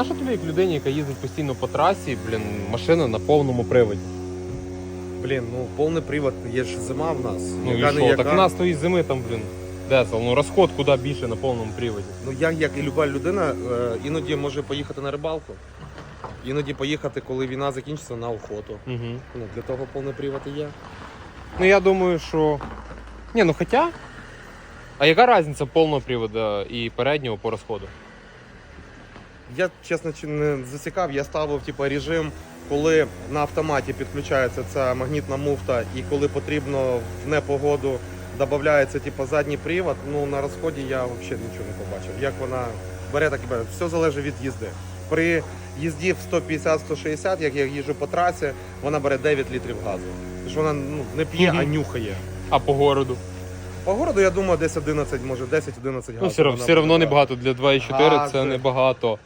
Наша тобі як людині, яка їздить постійно по трасі, блін, машина на повному приводі. Блін, ну повний привод, є ж зима в нас. Ну і що? Так у нас тої зими там, блін, десел, ну розход куди більше на повному приводі. Ну я, як і люба людина, е, іноді може поїхати на рибалку, іноді поїхати, коли війна закінчиться, на охоту. Угу. Ну, для того повний привод і є. Ну я думаю, що. Ні, ну хоча. А яка різниця повного приводу і переднього по розходу? Я, чесно, чи не засікав, я ставив типу, режим, коли на автоматі підключається ця магнітна муфта, і коли потрібно в непогоду додається типу, задній привод, ну на розході я взагалі нічого не побачив. Як вона бере, так і бере. Все залежить від їзди. При їзді в 150-160, як я їжджу по трасі, вона бере 9 літрів газу. Тож вона ну, не п'є, а нюхає. А по городу? По городу, я думаю, десь 11, може 10-11 газів. Ну, все, все одно небагато для 2,4 це небагато.